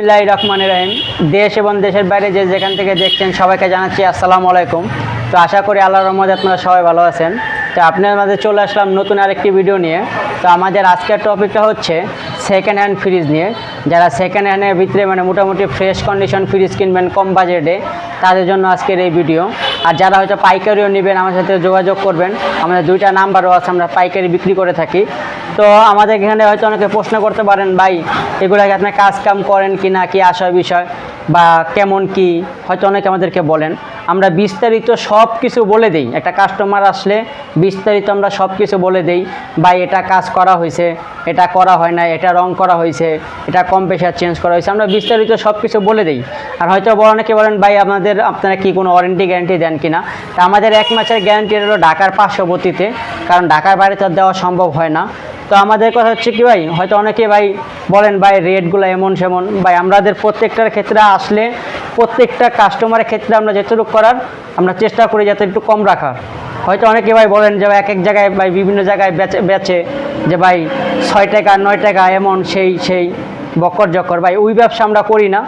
বিসমিল্লাহির রহমানির রহিম। দেশ এবং দেশের বাইরে যে যেখান থেকে দেখছেন সবাইকে জানাচ্ছি আসসালামু আলাইকুম। তো আশা করি আল্লাহর রহমতে আপনারা সবাই ভালো আছেন। তো আপনার মাঝে চলে আসলাম নতুন আরেকটি ভিডিও নিয়ে। তো আমাদের আজকের টপিকটা হচ্ছে সেকেন্ড হ্যান্ড ফ্রিজ নিয়ে। যারা সেকেন্ড হ্যান্ডের ভিতরে মানে মোটামুটি ফ্রেশ কন্ডিশন ফ্রিজ কিনবেন কম বাজেটে, তাদের জন্য আজকের এই ভিডিও। আর যারা হয়তো পাইকারিও নেবেন, আমার সাথে যোগাযোগ করবেন। আমাদের দুইটা নাম্বারও আছে, আমরা পাইকারি বিক্রি করে থাকি। তো আমাদের এখানে হয়তো অনেকে প্রশ্ন করতে পারেন, ভাই এগুলাকে আপনার কাজ কাম করেন কি না? কি আসার বিষয়? বা কেমন কি? হয়তো অনেকে আমাদেরকে বলেন। আমরা বিস্তারিত সব কিছু বলে দিই। একটা কাস্টমার আসলে বিস্তারিত আমরা সব কিছু বলে দিই। ভাই, এটা কাজ করা হয়েছে, এটা করা হয় না এটা রং করা হয়েছে, এটা কম প্রেশার চেঞ্জ করা হয়েছে। আমরা বিস্তারিত সব কিছু বলে দিই। আর হয়তো বড় অনেকে বলেন, ভাই, আপনাদের, আপনারা কি কোনো ওয়ারেন্টি গ্যারান্টি দেন কি না তা আমাদের এক মাসের গ্যারান্টি হলো ঢাকার পার্শ্ববর্তীতে। কারণ ঢাকার বাইরে তো দেওয়া সম্ভব হয় না। তো আমাদের কথা হচ্ছে কি ভাই, হয়তো অনেকে ভাই বলেন, ভাই রেটগুলো এমন সেমন। ভাই, আমাদের প্রত্যেকটার ক্ষেত্রে আসলে প্রত্যেকটা কাস্টমারের ক্ষেত্রে আমরা যতটুকু করার, আমরা চেষ্টা করি যাতে একটু কম রাখার। হয়তো অনেকে ভাই বলেন যে এক এক জায়গায় ভাই বিভিন্ন জায়গায় বেচে বেচে যে ভাই ছয় টাকা, নয় টাকা এমন, সেই সেই, বকর জকর ভাই, ওই ব্যবসা আমরা করি না।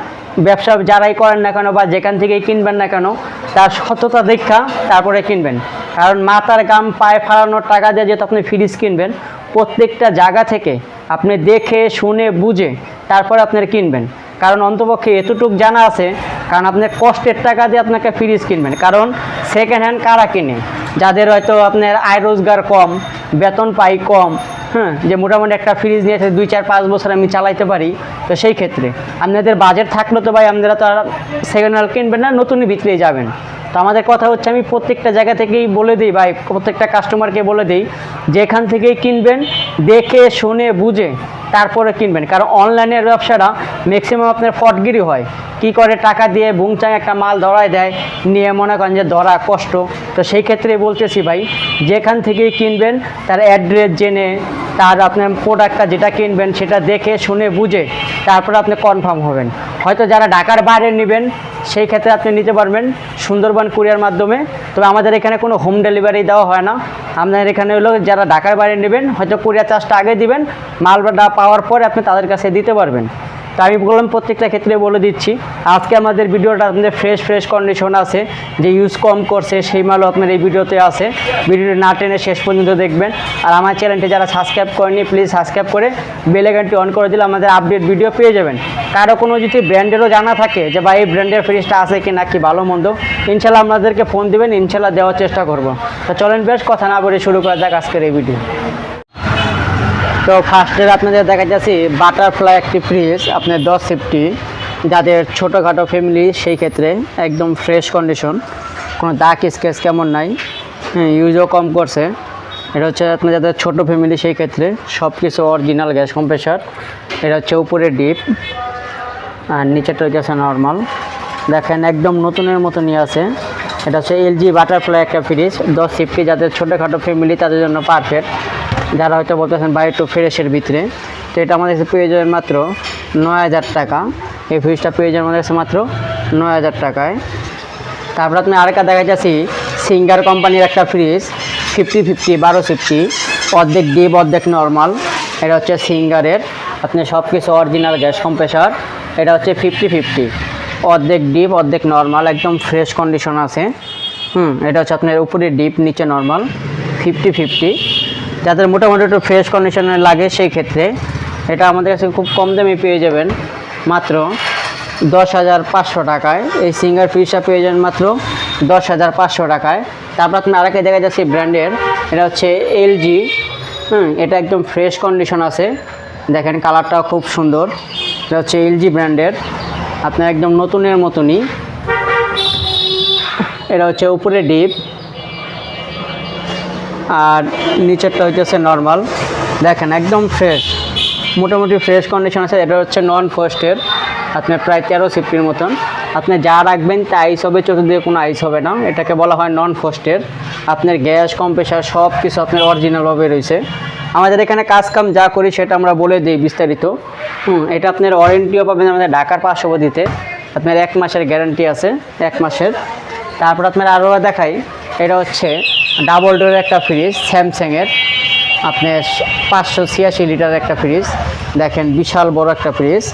ব্যবসা যারাই করেন না কেন বা যেখান থেকেই কিনবেন না কেন, তার সততা দেখা, তারপরে কিনবেন। কারণ মাথার গাম, পায়ে ফালানোর টাকা দিয়ে যেহেতু আপনি ফ্রিজ কিনবেন, প্রত্যেকটা জায়গা থেকে আপনি দেখে, শুনে, বুঝে তারপরে আপনার কিনবেন। কারণ অন্তপক্ষে এতটুকু জানা আছে, কারণ আপনার কষ্টের টাকা দিয়ে আপনাকে ফ্রিজ কিনবেন। কারণ সেকেন্ড হ্যান্ড কারা কিনে? যাদের হয়তো আপনার আয় রোজগার কম, বেতন পাই কম হ্যাঁ যে মোটামুটি একটা ফ্রিজ নিয়ে দুই, চার, পাঁচ বছর আমি চালাইতে পারি, তো সেই ক্ষেত্রে। আপনাদের বাজেট থাকলে তো ভাই, আপনারা তো আর সেকেন্ড হ্যান্ড কিনবেন না, নতুনই ভিতরেই যাবেন। তো আমাদের কথা হচ্ছে আমি প্রত্যেকটা জায়গা থেকেই বলে দিই ভাই, প্রত্যেকটা কাস্টমারকে বলে দিই যে এখান থেকেই কিনবেন, দেখে, শুনে, বুঝে। তারপরে কিনবেন। কারণ অনলাইনের ব্যবসাটা ম্যাক্সিমাম আপনার ফটগিরি হয়। কি করে টাকা দিয়ে বুংচাং একটা মাল ধরায় দেয়, নিয়ে মনে করেন যে ধরা কষ্ট। তো সেই ক্ষেত্রে বলতেছি ভাই, যেখান থেকেই কিনবেন, তার অ্যাড্রেস জেনে, তার আপনার প্রোডাক্টটা যেটা কিনবেন, সেটা দেখে, শুনে, বুঝে, তারপরে আপনি কনফার্ম হবেন। হয়তো যারা ঢাকার বাইরে নেবেন, সেই ক্ষেত্রে আপনি নিতে পারবেন সুন্দরবন কুরিয়ার মাধ্যমে। তবে আমাদের এখানে কোনো হোম ডেলিভারি দেওয়া হয় না। আপনার এখানে হলো যারা ঢাকার বাইরে নেবেন, হয়তো কুরিয়ার চার্জটা আগে দিবেন, মালটা পাওয়ার পরে আপনি তাদের কাছে দিতে পারবেন। তো আমি বললাম, প্রত্যেকটা ক্ষেত্রে বলে দিচ্ছি, আজকে আমাদের ভিডিওটা আপনাদের ফ্রেশ ফ্রেশ কন্ডিশন আছে, যে ইউজ কম করছে, সেই মালও আপনার এই ভিডিওতে আছে। ভিডিওটি না টেনে শেষ পর্যন্ত দেখবেন। আর আমার চ্যানেলটি যারা সাবস্ক্রাইব করেনি প্লিজ সাবস্ক্রাইব করে বেলেগানটি অন করে দিলে আমাদের আপডেট ভিডিও পেয়ে যাবেন। কারও কোনো যদি ব্র্যান্ডেরও জানা থাকে, যে ভাই এই ব্র্যান্ডের ফ্রিজটা আছে কি না, কি ভালো মন্দ, ইনশাল্লাহ আপনাদেরকে ফোন দেবেন, ইনশাল্লাহ দেওয়ার চেষ্টা করব। তো চলেন বেশ, কথা না বলে শুরু করা যাক আজকের এই ভিডিও তো ফার্স্টে আপনাদের দেখা যাচ্ছে বাটারফ্লাই একটি ফ্রিজ আপনার দশ ফিফটি যাদের ছোটোখাটো ফ্যামিলি সেই ক্ষেত্রে একদম ফ্রেশ কন্ডিশন কোনো দাগ স্কেচ কেমন নাই হ্যাঁ ইউজও কম করছে। এটা হচ্ছে আপনার যাদের ছোটো ফ্যামিলি সেই ক্ষেত্রে সব কিছু অরিজিনাল গ্যাস কম্প্রেসার এটা হচ্ছে উপরে ডিপ আর নিচেটা হচ্ছে নর্মাল দেখেন একদম নতুনের মতো নিয়ে আছে। এটা হচ্ছে এলজি বাটারফ্লাই একটা ফ্রিজ দশ ফিফটি যাদের ছোটোখাটো ফ্যামিলি তাদের জন্য পারফেক্ট যারা হয়তো বলতেছেন ভাই একটু ফ্রেশের ভিতরে, তো এটা আমাদের কাছে পেয়ে যাবে মাত্র নয় হাজার টাকা। এই ফ্রিজটা পেয়ে যাবে আমাদের কাছে মাত্র নয় হাজার টাকায়। তারপর আপনি আরেকটা দেখা যাচ্ছি সিঙ্গার কোম্পানির একটা ফ্রিজ ফিফটি ফিফটি বারো ফিফটি অর্ধেক ডিপ অর্ধেক নর্মাল এটা হচ্ছে সিঙ্গারের আপনি সব কিছু অরিজিনাল গ্যাস কম্প্রেসার এটা হচ্ছে ফিফটি ফিফটি অর্ধেক ডিপ অর্ধেক নর্মাল একদম ফ্রেশ কন্ডিশন আছে। হুম, এটা হচ্ছে আপনার উপরে ডিপ নিচে নর্মাল ফিফটি ফিফটি যাদের মোটামুটি একটু ফ্রেশ কন্ডিশনে লাগে সেই ক্ষেত্রে এটা আমাদের কাছে খুব কম দামে পেয়ে যাবেন। মাত্র দশ হাজার পাঁচশো টাকায়। এই সিঙ্গার ফ্রিজটা পেয়ে যাবেন মাত্র দশ হাজার পাঁচশো টাকায়। তারপর আপনি আরেকে দেখা যাচ্ছে ব্র্যান্ডের এটা হচ্ছে এলজি হুম, এটা একদম ফ্রেশ কন্ডিশন আছে। দেখেন কালারটাও খুব সুন্দর। এটা হচ্ছে এলজি ব্র্যান্ডের আপনার একদম নতুনের মতনই। এটা হচ্ছে উপরে ডিপ আর নিচেরটা হইতেছে নর্মাল দেখেন, একদম ফ্রেশ মোটামুটি ফ্রেশ কন্ডিশন আছে, এটা হচ্ছে নন ফার্স্টের আপনার প্রায় তেরো সিফটির মতন। আপনি যা রাখবেন তা আইস হবে, চতুর্দিকে কোনো আইস হবে না। এটাকে বলা হয় নন ফার্স্টের আপনার গ্যাস কম্প্রেসার সব কিছু আপনার অরিজিনালভাবে রয়েছে। আমাদের এখানে কাজ কাম যা করি, সেটা আমরা বলে দিই বিস্তারিত। হুম, এটা আপনার ওয়ারেন্টিও পাবেন আমাদের ঢাকার পার্শ্ববর্তীতে। আপনার এক মাসের গ্যারান্টি আছে, এক মাসের। তারপর আপনার আরও দেখাই, এটা হচ্ছে ডাবল ডোরের একটা ফ্রিজ স্যামসাংয়ের আপনার পাঁচশো ছিয়াশি লিটার একটা ফ্রিজ দেখেন, বিশাল বড় একটা ফ্রিজ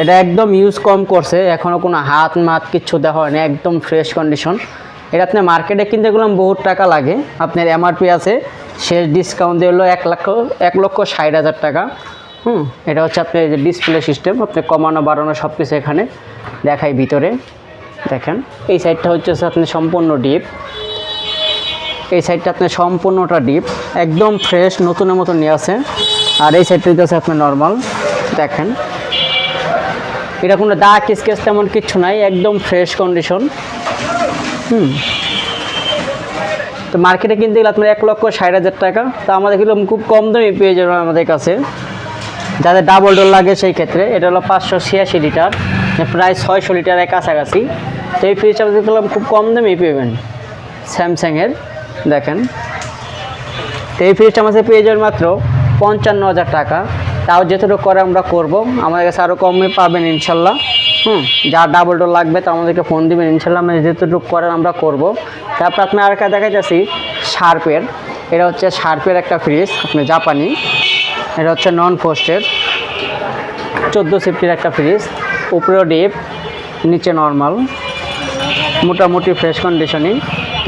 এটা একদম ইউজ কম করছে। এখনও কোনো হাত মাত কিচ্ছু দেওয়া হয়নি, একদম ফ্রেশ কন্ডিশন এটা আপনি মার্কেটে কিনতে গেলাম, বহুত টাকা লাগে। আপনার এমআরপি আছে, শেষ ডিসকাউন্ট দিয়ে হলো এক লক্ষ এক লক্ষ ষাট হাজার টাকা। হুম, এটা হচ্ছে আপনার যে ডিসপ্লে সিস্টেম আপনি কমানো, বাড়ানো সব কিছু এখানে দেখাই ভিতরে। দেখেন, এই সাইডটা হচ্ছে আপনি সম্পূর্ণ ডিপ এই সাইডটা আপনার সম্পূর্ণটা ডিপ একদম ফ্রেশ নতুনের মতো নিয়ে আছে। আর এই সাইডটা হচ্ছে আপনার নর্মাল দেখেন। এটা কোনো দাগ স্কেচ তেমন কিচ্ছু নাই, একদম ফ্রেশ কন্ডিশন হুম। তো মার্কেটে কিনতে গেলে আপনার এক লক্ষ ষাট হাজার টাকা, তো আমাদের কিন্তু খুব কম দামে পেয়ে যাবেন আমাদের কাছে। যাদের ডাবল ডোর লাগে সেই ক্ষেত্রে, এটা হলো পাঁচশো ছিয়াশি লিটার প্রায় ছয়শো লিটারের কাছাকাছি। তো এই ফ্রিজটা খুব কম দামেই পেবেন স্যামসাংয়ের দেখেন। এই ফ্রিজটা আমাদের পেয়ে যাবেন মাত্র পঞ্চান্ন হাজার টাকা। তাও যেটুকু করে আমরা করব, আমাদের কাছে আরও কমে পাবেন ইনশাল্লাহ। হুম, যা ডাবল ডোর লাগবে তা আমাদেরকে ফোন দিবেন, ইনশাল্লাহ আমরা যেটুকু করেন আমরা করব। তারপর আপনি আর একটা দেখা যাচ্ছি শার্পের এটা হচ্ছে শার্পের একটা ফ্রিজ আপনি জাপানি। এটা হচ্ছে নন ফোস্টের চোদ্দ সিফটির একটা ফ্রিজ উপরেও ডিপ নিচে নর্মাল মোটামুটি ফ্রেশ কন্ডিশনিং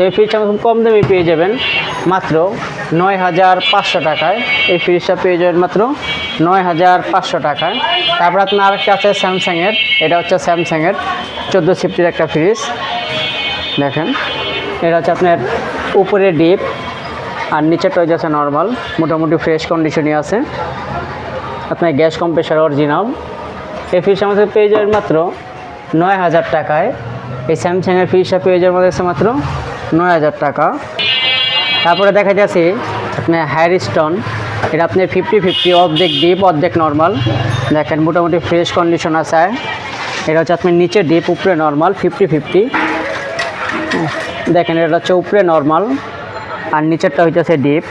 তো এই ফ্রিজটা খুব কম দামে পেয়ে যাবেন। মাত্র নয় হাজার পাঁচশো টাকায়। এই ফ্রিজটা পেয়ে যাবেন মাত্র নয় হাজার পাঁচশো টাকায়। তারপর আপনার আরেকটা আছে স্যামসাংয়ের। এটা হচ্ছে স্যামসাংয়ের চোদ্দ সিফটির একটা ফ্রিজ দেখেন। এটা হচ্ছে আপনার উপরে ডিপ আর নিচেটা হয়ে যাচ্ছে নর্মাল মোটামুটি ফ্রেশ কন্ডিশনই আছে। আপনার গ্যাস কম্প্রেসার অরিজিনাল এই ফ্রিজটা আমাদের পেয়ে যাবেন মাত্র নয় হাজার টাকায়। এই স্যামসাংয়ের ফ্রিজটা পেয়ে যাওয়ার কাছে মাত্র নয় হাজার টাকা। তারপরে দেখা যাচ্ছে আপনার হ্যার স্টোন এটা আপনার ফিফটি ফিফটি অর্ধেক ডিপ অর্ধেক নর্মাল দেখেন, মোটামুটি ফ্রেশ কন্ডিশন আছে। এটা হচ্ছে আপনার নিচে ডিপ উপরে নর্মাল ফিফটি ফিফটি দেখেন, এটা হচ্ছে উপরে নর্মাল আর নিচেরটা হইতেছে ডিপ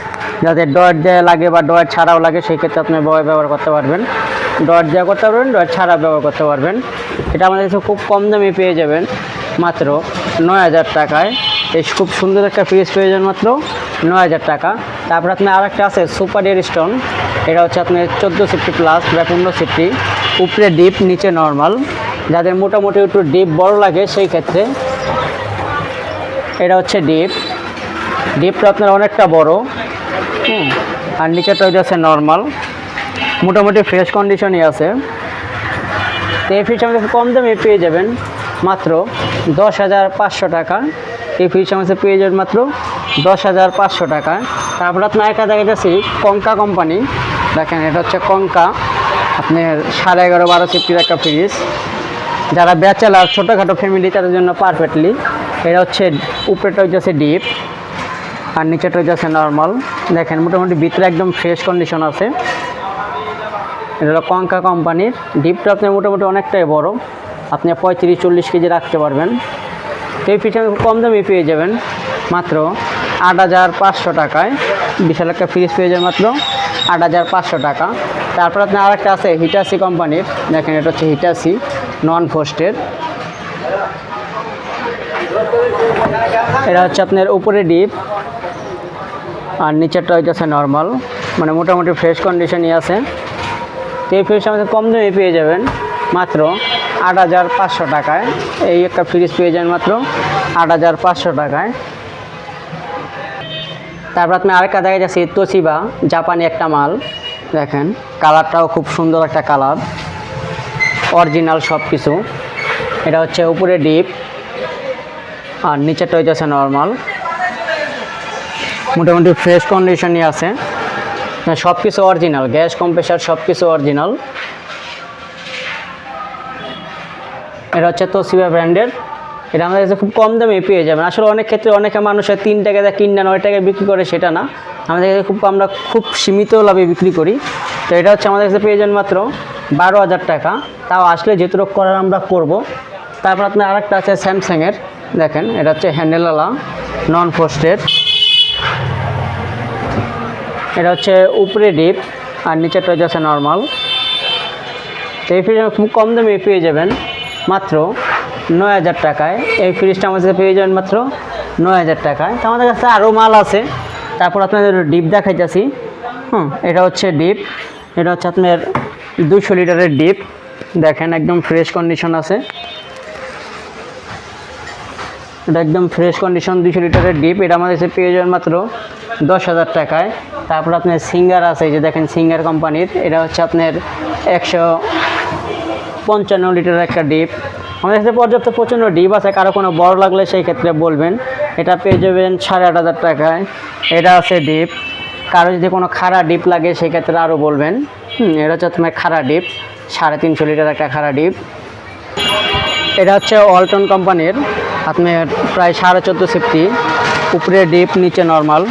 যাতে ডট দেওয়া লাগে বা ডট ছাড়াও লাগে সেই ক্ষেত্রে আপনি বয় ব্যবহার করতে পারবেন। ডট দেওয়া করতে পারবেন, ডট ছাড়া ব্যবহার করতে পারবেন। এটা আমাদের কাছে খুব কম দামে পেয়ে যাবেন, মাত্র নয় হাজার টাকায়। এই খুব সুন্দর একটা ফ্রিজ প্রয়োজন মাত্র নয় হাজার টাকা। তারপর আপনার আরেকটা আছে সুপার এয়ার স্টোন এটা হচ্ছে আপনার চোদ্দ সিফটি প্লাস বা পনেরো সিফটি উপরে ডিপ নিচে নর্মাল যাদের মোটামুটি একটু ডিপ বড় লাগে সেই ক্ষেত্রে এটা হচ্ছে ডিপ ডিপটা আপনার অনেকটা বড়। হুম, আর নিচেটা হয়ে যাচ্ছে নর্মাল মোটামুটি ফ্রেশ কন্ডিশনই আছে। তো এই ফ্রিজ আমাদের কম দামে পেয়ে যাবেন। মাত্র দশ হাজার পাঁচশো টাকা। এই ফ্রিজ আমাদের পেয়ে যাবেন মাত্র দশ হাজার পাঁচশো টাকা। তারপর আপনার একটা দেখা যাচ্ছি, কঙ্কা কোম্পানি দেখেন, এটা হচ্ছে কঙ্কা। আপনার সাড়ে এগারো বারো সিফটির একটা ফ্রিজ যারা ব্যাচেলার ছোটোখাটো ফ্যামিলি তাদের জন্য পারফেক্টলি এটা হচ্ছে উপরেটা হচ্ছে ডিপ আর নিচেটা হচ্ছে নর্মাল দেখেন, মোটামুটি ভিতরে একদম ফ্রেশ কন্ডিশন আছে। এটা হলো কঙ্কা কোম্পানির ডিপটা আপনার মোটামুটি অনেকটাই বড়। আপনি পঁয়ত্রিশ চল্লিশ কেজি রাখতে পারবেন। এই ফ্রিজটা আপনি কম দামে পেয়ে যাবেন মাত্র আট হাজার পাঁচশো টাকায়। বিশাল একটা ফ্রিজ পেয়ে যাবেন মাত্র আট হাজার পাঁচশো টাকা। তারপর আপনার আরেকটা আছে হিটাসি কোম্পানির দেখেন এটা হচ্ছে হিটাসি নন ফোস্টের এটা হচ্ছে আপনার উপরে ডিপ আর নিচেরটা হচ্ছে নর্মাল মানে মোটামুটি ফ্রেশ কন্ডিশনই আছে। তো এই ফ্রিজ আমাদের কম দামে পেয়ে যাবেন। মাত্র আট হাজার পাঁচশো টাকায়। এই একটা ফ্রিজ পেয়ে যাবেন মাত্র আট হাজার পাঁচশো টাকায়। তারপর আপনি আরেকটা দেখা যাচ্ছে তোশিবা জাপানি একটা মাল। দেখেন কালারটাও খুব সুন্দর একটা কালার অরিজিনাল সব কিছু এটা হচ্ছে উপরে ডিপ আর নিচেরটা হচ্ছে নর্মাল মোটামুটি ফ্রেশ কন্ডিশনই আছে। সব কিছু অরিজিনাল গ্যাস কম্প্রেসার সব কিছু অরিজিনাল এটা হচ্ছে তোসিবা ব্র্যান্ডের। এটা আমাদের কাছে খুব কম দামে পেয়ে যাবেন। আসলে অনেক ক্ষেত্রে অনেকে মানুষের তিন টাকা দেয় কিনটা নয় টাকায় বিক্রি করে সেটা না। আমাদের কাছে খুব, আমরা খুব সীমিত লাভে বিক্রি করি। তো এটা হচ্ছে আমাদের কাছে পেয়ে যাবেন মাত্র বারো হাজার টাকা। তাও আসলে যেটুকু করার আমরা করব, তারপর আপনার আরেকটা আছে স্যামসাংয়ের। দেখেন, এটা হচ্ছে হ্যান্ডেলওয়ালা নন ফোস্টেড এটা হচ্ছে উপরে ডিপ, আর নিচেরটা হচ্ছে নর্মাল তো এই ফ্রিজ খুব কম দামে পেয়ে যাবেন। মাত্র নয় হাজার টাকায়। এই ফ্রিজটা আমাদের পেয়ে যাবেন মাত্র নয় হাজার টাকায়। তো আমাদের কাছে আরও মাল আছে। তারপর আপনাদের ডিপ দেখাইতেছি। হুম, এটা হচ্ছে ডিপ। এটা হচ্ছে আপনার দুশো লিটারের ডিপ। দেখেন, একদম ফ্রেশ কন্ডিশন আছে। এটা একদম ফ্রেশ কন্ডিশন দুশো লিটারের ডিপ। এটা আমাদের কাছে পেয়ে যাবেন মাত্র দশ হাজার টাকায়। তারপর আপনার সিঙ্গার আছে যে দেখেন সিঙ্গার কোম্পানির। এটা হচ্ছে আপনার একশো পঞ্চান্ন লিটারের একটা ডিপ। আমাদের কাছে পর্যাপ্ত প্রচণ্ড ডিপ আছে, কারও কোনো বড় লাগলে সেই ক্ষেত্রে বলবেন। এটা পেয়ে যাবেন সাড়ে আট হাজার টাকায়। এটা আছে ডিপ। কারও যদি কোনো খাড়া ডিপ লাগে, সেই ক্ষেত্রে আরও বলবেন। এটা হচ্ছে তোমার খাড়া ডিপ, সাড়ে তিনশো লিটার একটা খাড়া ডিপ। এটা হচ্ছে অল্টন কোম্পানির, আপনার প্রায় সাড়ে চোদ্দ সিফটি। উপরে ডিপ, নিচে নর্মাল।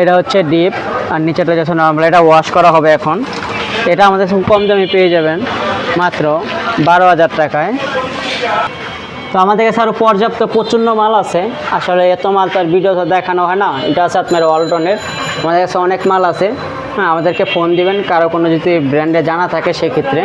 এটা হচ্ছে ডিপ, আর নিচেটা যাচ্ছে নর্মাল। এটা ওয়াশ করা হবে এখন। এটা আমাদের খুব কম দামে পেয়ে যাবেন, মাত্র বারো হাজার টাকায়। তো আমাদের কাছে আরও পর্যাপ্ত প্রচণ্ড মাল আছে। আসলে এত মাল তো আর ভিডিওতে দেখানো হয় না, এটা আছে আপনার অল্টনের আমাদের কাছে অনেক মাল আছে। হ্যাঁ আমাদেরকে ফোন দিবেন, কারও কোনো যদি ব্র্যান্ডে জানা থাকে সেক্ষেত্রে।